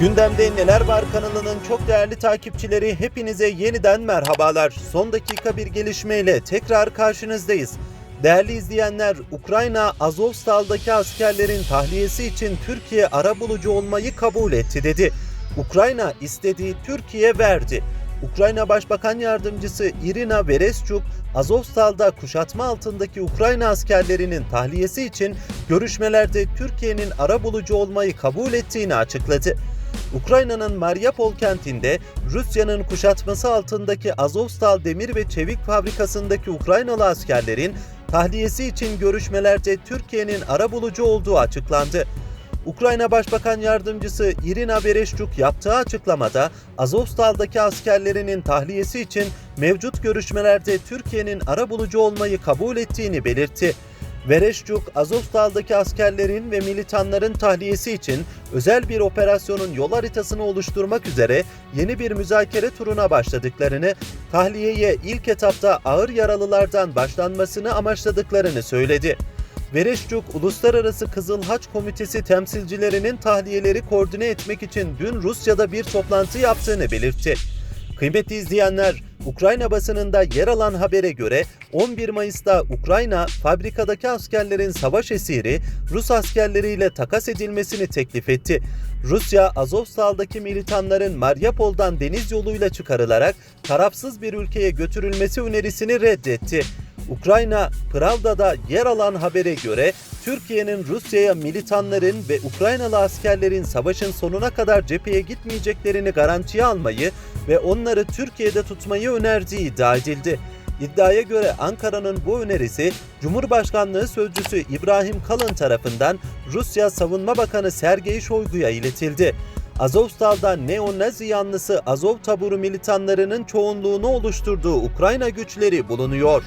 Gündemde Neler Var kanalının çok değerli takipçileri hepinize yeniden merhabalar. Son dakika bir gelişmeyle tekrar karşınızdayız. Değerli izleyenler, Ukrayna Azovstal'daki askerlerin tahliyesi için Türkiye arabulucu olmayı kabul etti dedi. Ukrayna istediği Türkiye verdi. Ukrayna Başbakan Yardımcısı Irina Vereshchuk, Azovstal'da kuşatma altındaki Ukrayna askerlerinin tahliyesi için görüşmelerde Türkiye'nin arabulucu olmayı kabul ettiğini açıkladı. Ukrayna'nın Mariupol kentinde Rusya'nın kuşatması altındaki Azovstal demir ve çevik fabrikasındaki Ukraynalı askerlerin tahliyesi için görüşmelerde Türkiye'nin arabulucu olduğu açıklandı. Ukrayna Başbakan Yardımcısı Irina Vereshchuk yaptığı açıklamada Azovstal'daki askerlerinin tahliyesi için mevcut görüşmelerde Türkiye'nin arabulucu olmayı kabul ettiğini belirtti. Vereshchuk, Azovstal'daki askerlerin ve militanların tahliyesi için özel bir operasyonun yol haritasını oluşturmak üzere yeni bir müzakere turuna başladıklarını, tahliyeye ilk etapta ağır yaralılardan başlanmasını amaçladıklarını söyledi. Vereshchuk, Uluslararası Kızıl Haç Komitesi temsilcilerinin tahliyeleri koordine etmek için dün Rusya'da bir toplantı yaptığını belirtti. Kıymetli izleyenler, Ukrayna basınında yer alan habere göre 11 Mayıs'ta Ukrayna fabrikadaki askerlerin savaş esiri Rus askerleriyle takas edilmesini teklif etti. Rusya, Azovstal'daki militanların Mariupol'dan deniz yoluyla çıkarılarak tarafsız bir ülkeye götürülmesi önerisini reddetti. Ukrayna, Pravda'da yer alan habere göre Türkiye'nin Rusya'ya militanların ve Ukraynalı askerlerin savaşın sonuna kadar cepheye gitmeyeceklerini garantiye almayı ve onları Türkiye'de tutmayı önerdiği iddia edildi. İddiaya göre Ankara'nın bu önerisi Cumhurbaşkanlığı Sözcüsü İbrahim Kalın tarafından Rusya Savunma Bakanı Sergey Shoigu'ya iletildi. Azovstal'da neo-Nazi yanlısı Azov taburu militanlarının çoğunluğunu oluşturduğu Ukrayna güçleri bulunuyor.